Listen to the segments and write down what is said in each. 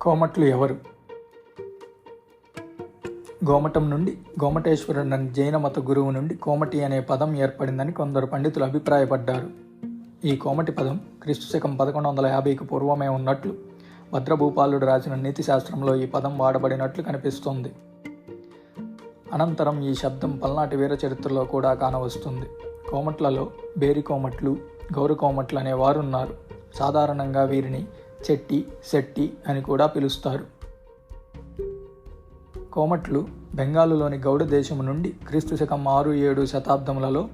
కోమట్లు ఎవరు? గోమటం నుండి గోమటేశ్వరుడు జైన మత గురువు నుండి కోమటి అనే పదం ఏర్పడిందని కొందరు పండితులు అభిప్రాయపడ్డారు. ఈ కోమటి పదం క్రీస్తు శకం పదకొండు వందల యాభైకి పూర్వమే ఉన్నట్లు భద్రభూపాలుడు రాసిన నీతి శాస్త్రంలో ఈ పదం వాడబడినట్లు కనిపిస్తుంది. అనంతరం ఈ శబ్దం పల్నాటి వీర చరిత్రలో కూడా కానవస్తుంది. కోమట్లలో బేరి కోమట్లు గౌరు కోమట్లు అనే వారున్నారు సాధారణంగా వీరిని చెట్టి శెట్టి అని కూడా పిలుస్తారు. కోమట్లు బెంగాలులోని గౌడ దేశం నుండి క్రీస్తు శకం ఆరు ఏడు శతాబ్దములలో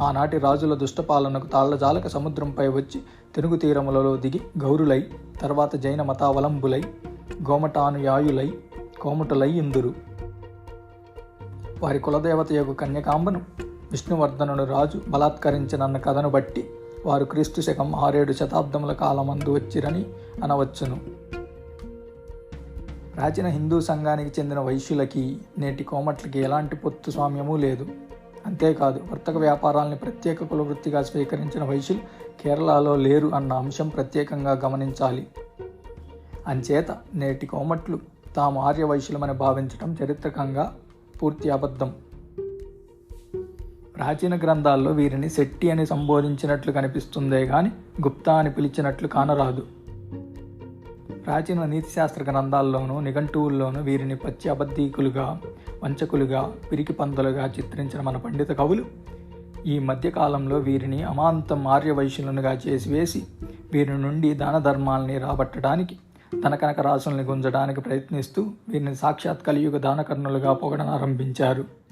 ఆనాటి రాజుల దుష్టపాలనకు తాళ్ళజాలక సముద్రంపై వచ్చి తెలుగు తీరములలో దిగి గౌరులై తర్వాత జైన మతావలంబులై గోమటానుయాయులై కోమటులై ఇందురు. వారి కులదేవత యొక్క కన్యకాంబను విష్ణువర్ధనుడు రాజు బలాత్కరించినన్న కథను బట్టి వారు క్రీస్తు శకం ఆరేడు శతాబ్దముల కాలమందు వచ్చిరని అనవచ్చును. ప్రాచీన హిందూ సంఘానికి చెందిన వైశ్యులకి నేటి కోమట్లకి ఎలాంటి పొత్తు స్వామ్యమూ లేదు. అంతేకాదు వర్తక వ్యాపారాల్ని ప్రత్యేక కులవృత్తిగా స్వీకరించిన వైశ్యులు కేరళలో లేరు అన్న అంశం ప్రత్యేకంగా గమనించాలి. అంచేత నేటి కోమట్లు తాము ఆర్యవైశ్యులమని భావించడం చరిత్రకంగా పూర్తి అబద్ధం. ప్రాచీన గ్రంథాల్లో వీరిని శెట్టి అని సంబోధించినట్లు కనిపిస్తుందే గాని గుప్తా అని పిలిచినట్లు కానరాదు. ప్రాచీన నీతిశాస్త్ర గ్రంథాల్లోనూ నిఘంటువుల్లోనూ వీరిని పచ్చి అబద్ధీకులుగా వంచకులుగా పిరికి పందులుగా చిత్రించిన మన పండిత కవులు ఈ మధ్యకాలంలో వీరిని అమాంతం ఆర్యవైశ్యులనుగా చేసివేసి వీరి నుండి దాన ధర్మాల్ని రాబట్టడానికి తన కనక రాసుల్ని గుంజడానికి ప్రయత్నిస్తూ వీరిని సాక్షాత్ కలియుగ దానకర్ణులుగా పొగడనారంభించారు.